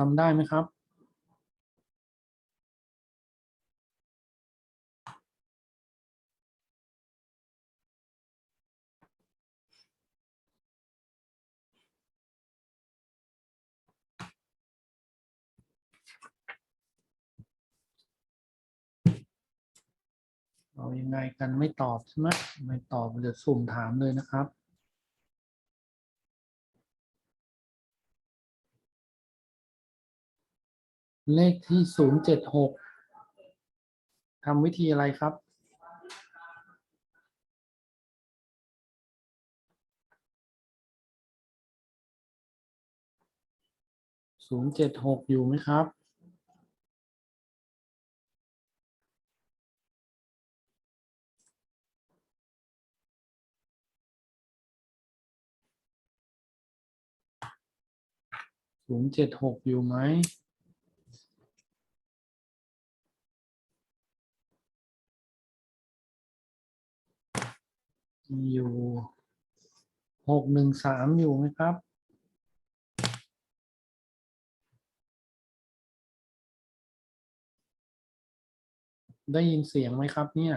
ทำได้ไหมครับ เอายังไงกันไม่ตอบใช่ไหมไม่ตอบเดี๋ยวสุ่มถามเลยนะครับ เลขที่ศูนย์เจ็ดหกทำวิธีอะไรครับ ศูนย์เจ็ดหกอยู่ไหมครับ ศูนย์เจ็ดหกอยู่ไหม มีอยู่หกหนึ่งสามอยู่ไหมครับ ได้ยินเสียงไหมครับเนี่ย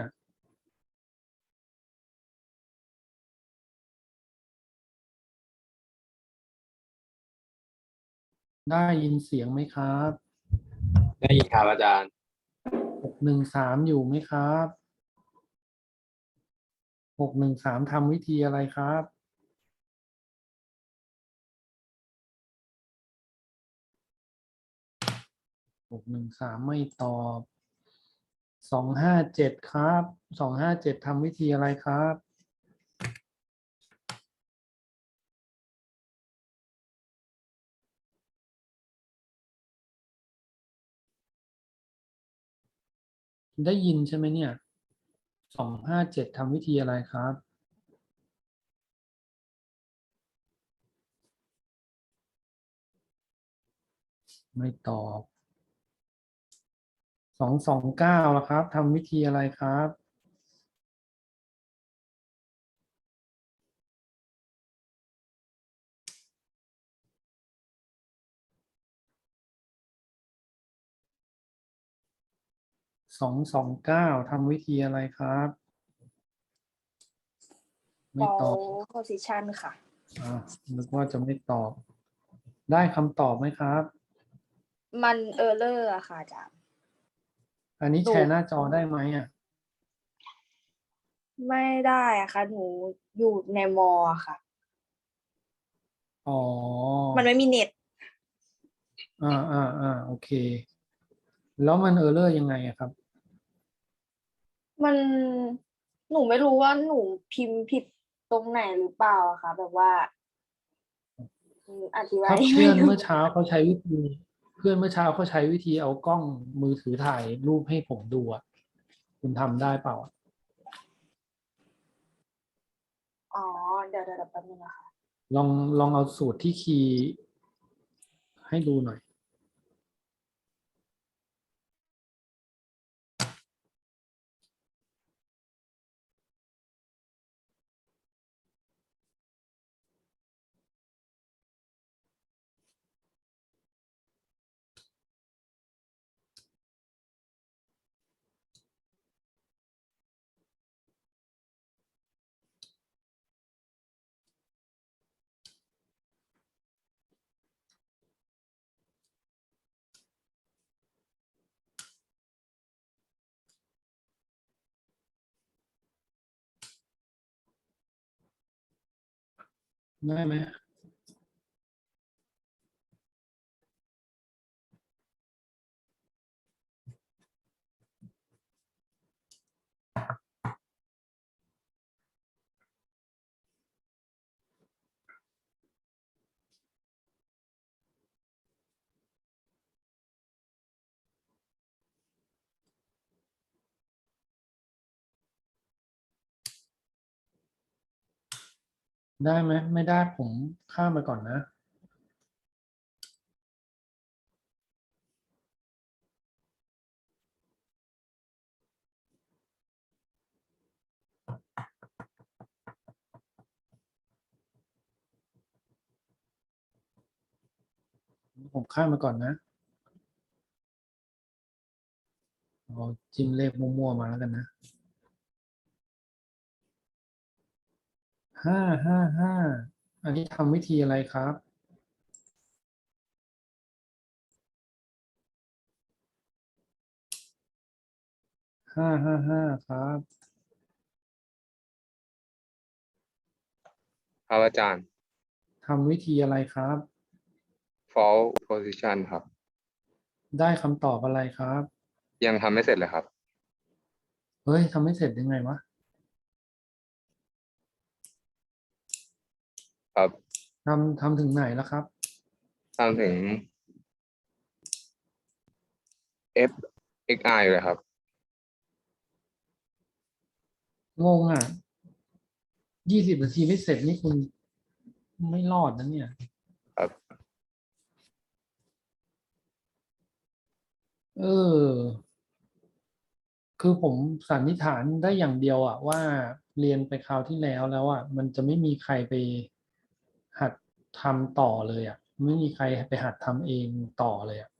ได้ยินเสียงไหมครับ ได้ยินครับอาจารย์หกหนึ่งสามอยู่ไหมครับ หกหนึ่งสามทำวิธีอะไรครับหกหนึ่งสามไม่ตอบสองห้าเจ็ดครับสองห้าเจ็ดทำวิธีอะไรครับได้ยินใช่ไหมเนี่ย สองห้าเจ็ดทำวิธีอะไรครับ ไม่ตอบสองสองเก้าละครับทำวิธีอะไรครับ สองสองเก้าทำวิธีอะไรครับ ไม่เบาตอบ position ค่ะ อ่านึกว่าจะไม่ตอบ ได้คำตอบไหมครับ มันเออร์เลอร์อะค่ะอาจารย์ อันนี้ดู แชร์หน้าจอได้ไหมอะ ไม่ได้อะค่ะ หนูอยู่ในมออะค่ะ อ๋อ มันไม่มีเน็ต อ่าอ่าอ่าโอเค แล้วมันเออร์เลอร์ยังไงอะครับ มันหนูไม่รู้ว่าหนูพิมพ์ผิดตรงไหนหรือเปล่าอะค่ะ แบบว่าอืมอธิบาถ้ายไม่เพื่อนถูเมื่กอเช้าเขาใช้วิธี เพื่อนเมื่อเช้าเขาใช้วิธีเอากล้องมือถือถ่ายรูปให้ผมดูอะคุณทำได้เปล่าอะอ๋อเดี๋ยวเดี๋ยวเดี๋ยวแป๊บนึงนะคะลองลองเอาสูตรที่คีย์ให้ดูหน่อย ไได้ไหมไม่ได้ผมข้ามไปก่อนนะ ผมข้ามมาก่อนนะเอาจิ้มเลขมั่วๆมาแล้วกันนะ ห้าห้าห้าอันนี้ทำวิธีอะไรครับ ห้าห้าห้าครับ ครับอาจารย์ ทำวิธีอะไรครับ false position ครับ ได้คำตอบอะไรครับ ยังทำไม่เสร็จเลยครับ เฮ้ยทำไม่เสร็จยังไงวะ ครับทำทำถึงไหนแล้วครับ ทำถึง f x i เลยครับ งงอะยี่สิบนาทีไม่เสร็จนี่คุณไม่รอดนะเนี่ยครับ เออ คือผมสันนิษฐานได้อย่างเดียวอะว่าเรียนไปคราวที่แล้วแล้วอะมันจะไม่มีใครไปหัด ทำต่อเลยอะไม่มีใครไปหัดทำเองต่อเลยอะ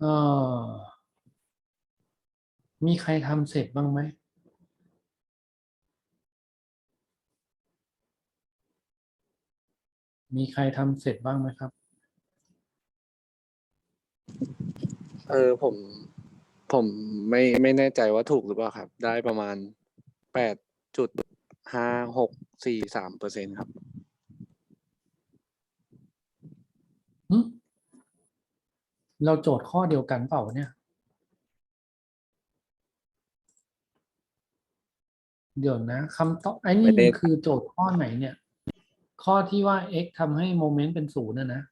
เออมีใครทำเสร็จบ้างไหมมีใครทำเสร็จบ้างไหมครับ เออผมผมไม่ไม่แน่ใจว่าถูกหรือเปล่าครับ ได้ประมาณแปดจุดห้าหกสี่สามเปอร์เซ็นครับ หึ เราโจทย์ข้อเดียวกันเปล่าวะเนี่ย เดี๋ยวนะคำตอบไอ้นี่ไม่ได้มันคือโจทย์ข้อไหนเนี่ย ข้อที่ว่า x ทำให้โมเมนต์เป็นศูนย์นะนะ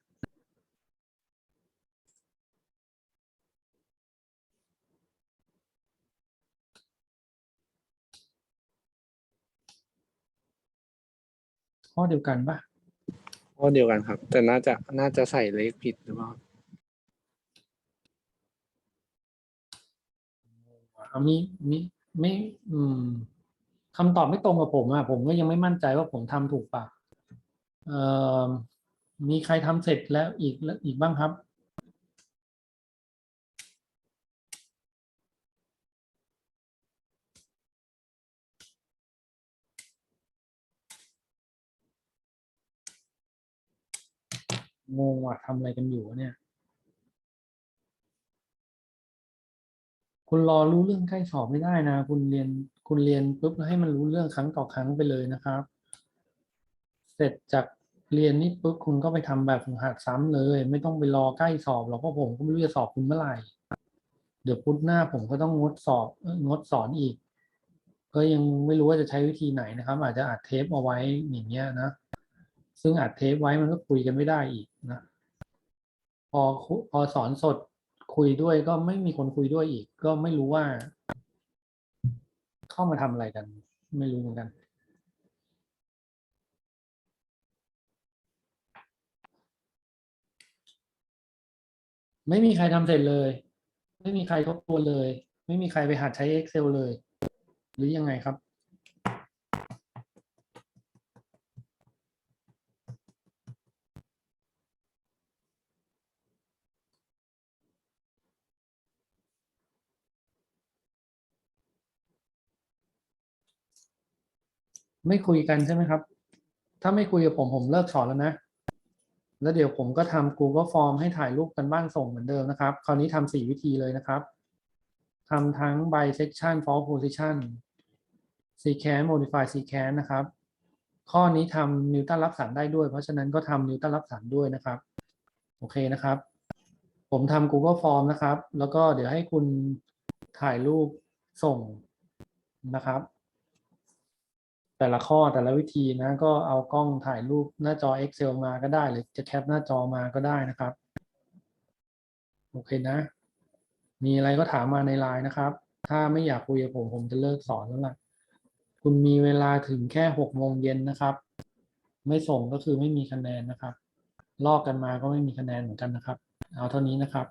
ข้อเดียวกันปะ ข้อเดียวกันครับ แต่น่าจะน่าจะใส่เลขผิดหรือเปล่าเอามีมีไม่อืมคำตอบไม่ตรงกับผมอะผมก็ยังไม่มั่นใจว่าผมทำถูกปะเอ่อมีใครทำเสร็จแล้วอีกแล้วอีกบ้างครับ งงว่ะทำอะไรกันอยู่เนี่ย คุณรอรู้เรื่องใกล้สอบไม่ได้นะ คุณเรียนคุณเรียนปุ๊บแล้วให้มันรู้เรื่องครั้งต่อครั้งไปเลยนะครับ เสร็จจากเรียนนี่ปุ๊บคุณก็ไปทำแบบฝึกหัดซ้ำเลย ไม่ต้องไปรอใกล้สอบหรอกเพราะผมก็ไม่รู้จะสอบคุณเมื่อไหร่ เดี๋ยวพุธหน้าผมก็ต้องงดสอบงดสอนอีกก็ยังไม่รู้ว่าจะใช้วิธีไหนนะครับ อาจจะอัดเทปเอาไว้อย่างเงี้ยนะ ซึ่งอัดเทปไว้มันก็คุยกันไม่ได้อีกนะ พอพอสอนสด คุยด้วยก็ไม่มีคนคุยด้วยอีก ก็ไม่รู้ว่า เข้ามาทำอะไรกัน ไม่รู้เหมือนกัน ไม่มีใครทำเสร็จเลย ไม่มีใครทบทวนเลย ไม่มีใครไปหัดใช้ Excel เลย หรือยังไงครับ ไม่คุยกันใช่ไหมครับ ถ้าไม่คุยกับผมผมเลิกสอนแล้วนะ แล้วเดี๋ยวผมก็ทำ Google Form ให้ถ่ายรูปกันบ้านส่งเหมือนเดิมนะครับ คราวนี้ทำสี่วิธีเลยนะครับทำทั้ง bisection false position secant modify secant นะครับ ข้อนี้ทำนิวตันรับสันได้ด้วย เพราะฉะนั้นก็ทำนิวตันรับสันด้วยนะครับ โอเคนะครับ ผมทำ Google Form นะครับ แล้วก็เดี๋ยวให้คุณถ่ายรูปส่งนะครับ แต่ละข้อแต่ละวิธีนะก็เอากล้องถ่ายรูปหน้าจอ Excel มาก็ได้ หรือจะแคปหน้าจอมาก็ได้นะครับ โอเคนะ มีอะไรก็ถามมาในไลน์นะครับ ถ้าไม่อยากคุยกับผมผมจะเลิกสอนแล้วล่ะ คุณมีเวลาถึงแค่หกโมงเย็นนะครับ ไม่ส่งก็คือไม่มีคะแนนนะครับ ลอกกันมาก็ไม่มีคะแนนเหมือนกันนะครับ เอาเท่านี้นะครับ